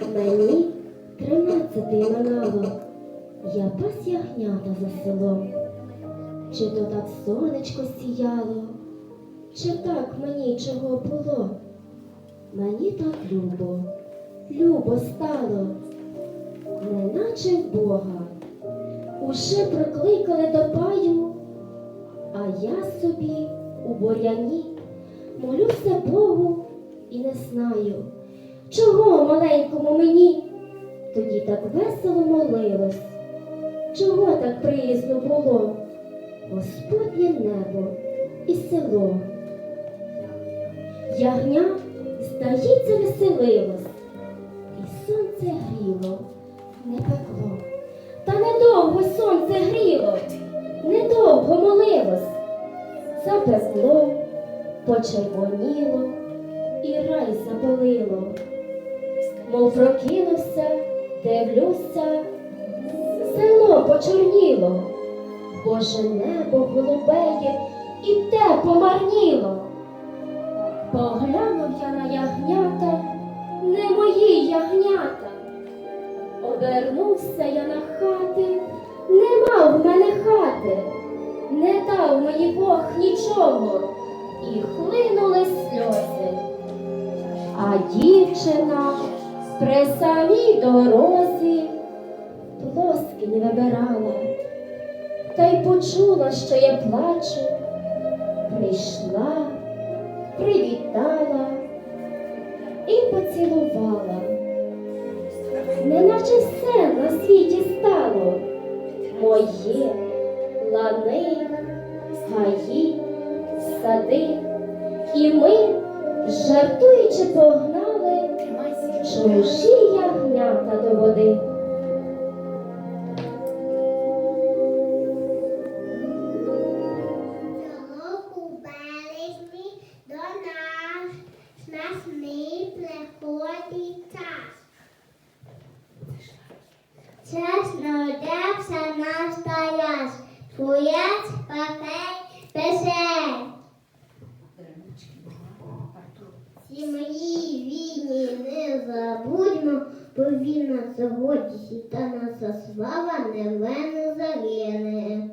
Мені тринадцятий минало, я пас ягнята за селом. Чи то так сонечко сіяло, чи так мені чого було? Мені так любо, любо стало, неначе Бога. Уже прокликали до паю, а я собі у боряні молюся Богу і не знаю, чого маленькому мені тоді так весело молилось, чого так приязно було Господнє небо і село. Ягня, здається, веселилось, і сонце гріло, не пекло. Та недовго сонце гріло, недовго молилось, запекло, почервоніло і рай заболило. Мов прокинувся, дивлюся, село почорніло, Боже небо голубеє і те помарніло. Поглянув я на ягнята, не мої ягнята. Обернувся я на хати, нема в мене хати, не дав мені Бог нічого, і хлинули сльози. А дівчина при самій дорозі. Плоски не вибирала, та й почула, що я плачу, прийшла, привітала і поцілувала. Неначе все на світі стало. Моє лани, гаї, сади, і ми, жартуючи, погнали чужі ягнята до води. Чесно одевся настояш, твоєць папей мої війні бо він сьогодні та наша слава не мене загине.